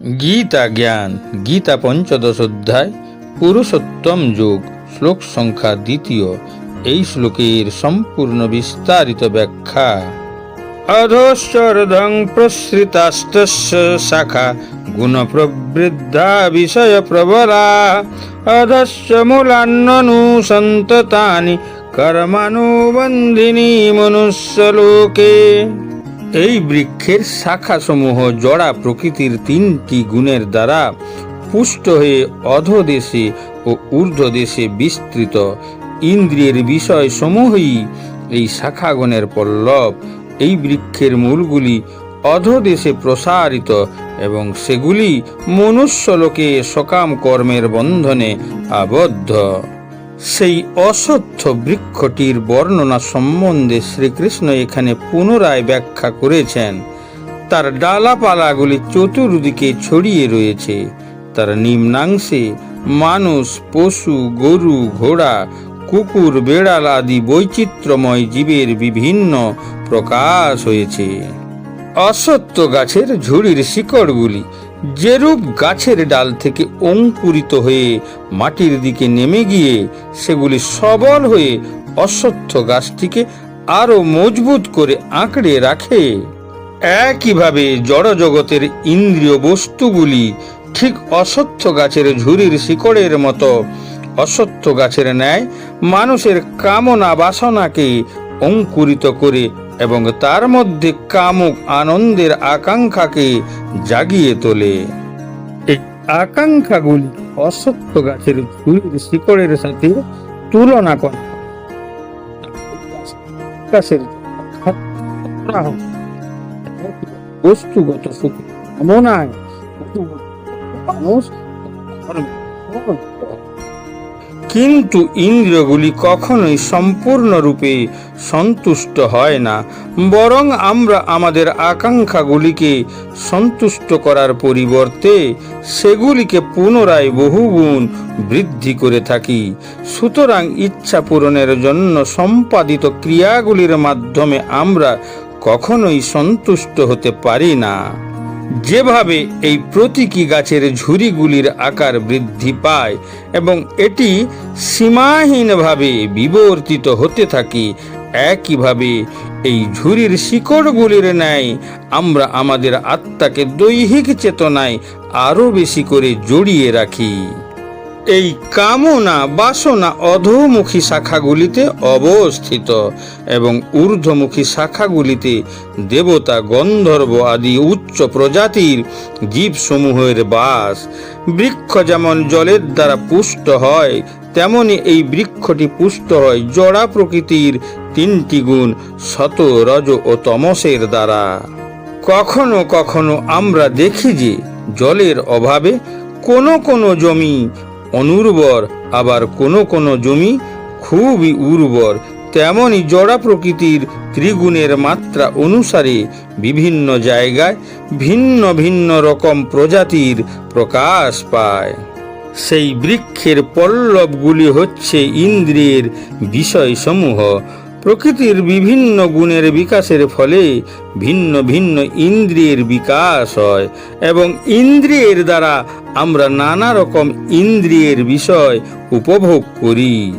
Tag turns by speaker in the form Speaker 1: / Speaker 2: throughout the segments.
Speaker 1: গীতা জ্ঞান, গীতা পঞ্চদশ অধ্যায় পুরুষোত্তম যোগ, শ্লোক সংখ্যা দ্বিতীয়। এই শ্লোকের সম্পূর্ণ বিস্তারিত ব্যাখ্যা। অধশ্চর্দং প্রসৃতাস্তস্য শাখা গুণ প্রবৃদ্ধা বিষয় প্রবলা অধশ্চ মূলান্ননু সন্ততানি কর্মানুবন্ধিনী মনুষ্যলোকে এই বৃক্ষের শাখাসমূহ জড়া প্রকৃতির তিনটি গুণের দ্বারা পুষ্ট হয়ে অধদেশে ও ঊর্ধ্বদেশে বিস্তৃত। ইন্দ্রিয়ের বিষয় সমূহই এই শাখাগণের পল্লব। এই বৃক্ষের মূলগুলি অধদেশে প্রসারিত এবং সেগুলি মনুষ্যলোকে সকাম কর্মের বন্ধনে আবদ্ধ। সেই অসত্য বৃক্ষটির বর্ণনা সম্বন্ধে শ্রীকৃষ্ণ এখানে পুনরায় ব্যাখ্যা করেছেন। তার ডালাপালাগুলি চতুর্দিকে ছড়িয়ে রয়েছে। তার নিম্নাংশে মানুষ, পশু, গরু, ঘোড়া, কুকুর, বেড়াল আদি বৈচিত্র্যময় জীবের বিভিন্ন প্রকাশ হয়েছে। অসত্য গাছের ঝুড়ির শিকড়গুলি যেরূপ গাছের ডাল থেকে অঙ্কুরিত হয়ে মাটির দিকে নেমে গিয়ে সেগুলি সবল হয়ে অসত্য গাছটিকে আরও মজবুত করে আঁকড়ে রাখে। একইভাবে জড়জগতের ইন্দ্রিয় বস্তুগুলি ঠিক অসত্য গাছের ঝুড়ির শিকড়ের মতো অসত্য গাছের ন্যায় মানুষের কামনা বাসনাকে অঙ্কুরিত করে এবং তার মধ্যে কামুক আনন্দের আকাঙ্ক্ষাকে জাগিয়ে তোলে। এই আকাঙ্ক্ষাগুলি অসত্য গাছের ঝুড়ির শিকড়ের সাথে তুলনা করে। গাছের বস্তুগত সুখ মানুষ কিন্তু ইন্দ্রিয়গুলি কখনোই সম্পূর্ণরূপে সন্তুষ্ট হয় না, বরং আমরা আমাদের আকাঙ্ক্ষাগুলিকে সন্তুষ্ট করার পরিবর্তে সেগুলিকে পুনরায় বহুগুণ বৃদ্ধি করে থাকি। সুতরাং ইচ্ছা পূরণের জন্য সম্পাদিত ক্রিয়াগুলির মাধ্যমে আমরা কখনোই সন্তুষ্ট হতে পারি না। যেভাবে এই প্রতীকী গাছের ঝুড়িগুলির আকার বৃদ্ধি পায় এবং এটি সীমাহীনভাবে বিবর্তিত হতে থাকে, একইভাবে এই ঝুড়ির শিকড়গুলির ন্যায় আমরা আমাদের আত্মাকে দৈহিক চেতনায় আরও বেশি করে জড়িয়ে রাখি। এই কামনা, বাসনা অধোমুখী শাখাগুলিতে অবস্থিত এবং ঊর্ধ্বমুখী শাখাগুলিতে দেবতা, গন্ধর্ব আদি উচ্চ প্রজাতির জীবসমূহের বাস। বৃক্ষ যেমন জলের দ্বারা পুষ্ট হয়, তেমনি এই বৃক্ষটি পুষ্ট হয় জড়া প্রকৃতির তিনটি গুণ, শত, রজ ও তমসের দ্বারা। কখনো কখনো আমরা দেখি যে জলের অভাবে কোনো কোনো জমি অনুর্বর, আবার কোনো কোনো জমি খুবই উর্বর তেমনই জড়া প্রকৃতির ত্রিগুণের মাত্রা অনুসারে বিভিন্ন জায়গায় ভিন্ন ভিন্ন রকম প্রজাতির প্রকাশ পায়। সেই বৃক্ষের পল্লবগুলি হচ্ছে ইন্দ্রিয়ের বিষয়সমূহ। প্রকৃতির বিভিন্ন গুণের বিকাশের ফলে ভিন্ন ভিন্ন ইন্দ্রিয়ের বিকাশ হয় এবং ইন্দ্রিয়ের দ্বারা আমরা নানা রকম ইন্দ্রিয়ের বিষয় উপভোগ করি।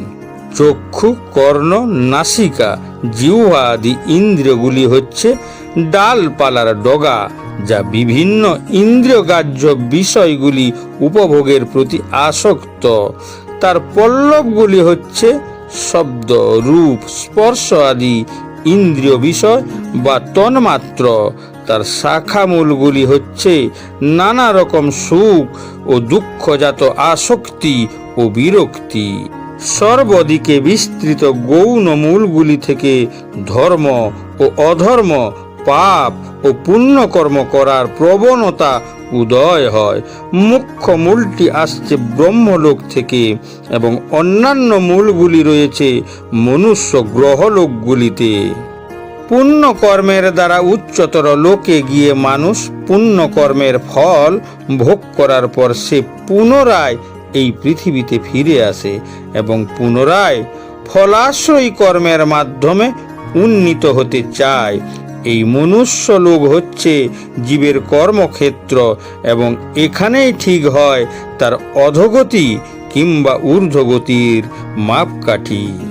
Speaker 1: চক্ষু, কর্ণ, নাসিকা জিহ্বা আদি ইন্দ্রিয়গুলি হচ্ছে ডালপালার ডগা যা বিভিন্ন ইন্দ্রিয়গ্রাহ্য বিষয়গুলি উপভোগের প্রতি আসক্ত। তার পল্লবগুলি হচ্ছে শব্দ, রূপ, স্পর্শ আদি ইন্দ্রিয় বিষয় বা তন্মাত্র। তার শাখামূলগুলি হচ্ছে নানা রকম সুখ ও দুঃখজাত আসক্তি ও বিরক্তি। সর্বদিকে বিস্তৃত গৌণ মূলগুলি থেকে ধর্ম ও অধর্ম, পাপ ও পুণ্যকর্ম করার প্রবণতা উদয় হয়। মুখ্য মূলটি আসছে ব্রহ্মলোক থেকে এবং অন্যান্য মূলগুলি রয়েছে মনুষ্য গ্রহলোকগুলিতে। পুণ্যকর্মের দ্বারা উচ্চতর লোকে গিয়ে মানুষ পুণ্যকর্মের ফল ভোগ করার পর সে পুনরায় এই পৃথিবীতে ফিরে আসে এবং পুনরায় ফলাশ্রয়ী কর্মের মাধ্যমে উন্নীত হতে চায়। এই মনুষ্য লোক হচ্ছে জীবের কর্মক্ষেত্র এবং এখানেই ঠিক হয় তার অধগতি কিংবা ঊর্ধ্বগতির মাপকাঠি।